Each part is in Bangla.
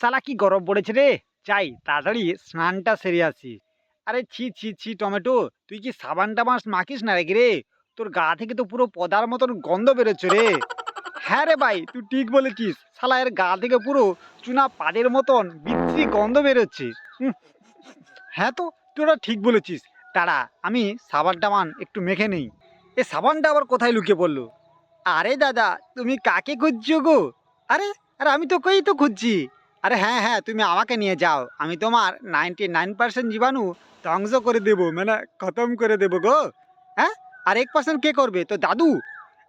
সালা কি গরম পড়েছে রে? চাই তাড়াতাড়ি স্নানটা সেরে আসি। আরে ছি ছি ছি, টমেটো, তুই কি সাবান টাবান মাখিস না রে? তোর গা থেকে তো পুরো পদার মতন গন্ধ বেরোচ্ছে রে। হ্যাঁ রে ভাই, তুই ঠিক বলেছিস। শালা এর গা থেকে পুরো চুনা পাদের মতন বিশ্রী গন্ধ বেরোচ্ছে। হ্যাঁ তো, তুই ওটা ঠিক বলেছিস। তারা আমি সাবান টাবান একটু মেখে নেই। এ সাবানটা আবার কোথায় লুকিয়ে পড়ল? আরে দাদা, তুমি কাকে খুঁজছো গো? আরে আরে আমি তো কই তো খুঁজছি? আরে হ্যাঁ হ্যাঁ তুমি আমাকে নিয়ে যাও। আমি তোমার নাইনটি নাইন পার্সেন্ট জীবাণু ধ্বংস করে দেবো মানে খতম করে দেবো গো। হ্যাঁ? আর এক পার্সেন্ট কে করবে? তো দাদু।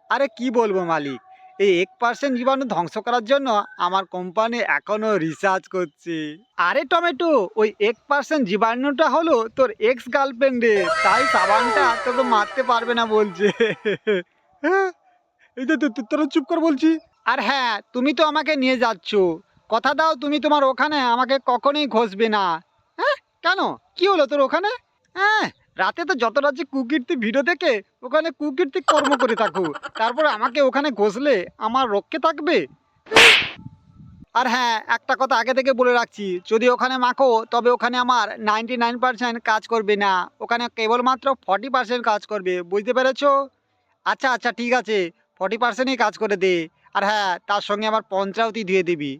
আরে কি বলব মালিক? এই এক পার্সেন্ট জীবাণু ধ্বংস করার জন্য আমার কোম্পানি এখনও রিসার্চ করছে। আরে টমেটো, ওই এক পার্সেন্ট জীবাণুটা হলো তোর এক্স গার্লফ্রেন্ডে তাই সাবানটা তোকে মারতে পারবে না বলছে। হ্যাঁ? এই তো- তোরা চুপ কর বলছি। আর হ্যাঁ তুমি তো আমাকে নিয়ে যাচ্ছ। কথা দাও তুমি তোমার ওখানে, আমাকে কখনোই ঘষবে না। হ্যাঁ? কেন? কি হলো তোর ওখানে? হ্যাঁ রাতে তো যত রাজ্যে কুকীর্তি ভিডিও দেখে, ওখানে কুকীর্তি কর্ম করে থাকো। তারপর আমাকে ওখানে ঘষলে আমার রক্ষে থাকবে? আর হ্যাঁ একটা কথা আগে থেকে বলে রাখছি, যদি ওখানে মাখো, তবে ওখানে আমার নাইনটি নাইন পার্সেন্ট কাজ করবে না। ওখানে কেবলমাত্র ফর্টি পার্সেন্ট কাজ করবে, বুঝতে পেরেছ? আচ্ছা আচ্ছা ঠিক আছে ফর্টি পার্সেন্টই কাজ করে দে। আর হ্যাঁ তার সঙ্গে আমার পঞ্চাওতি দিয়ে দিবি।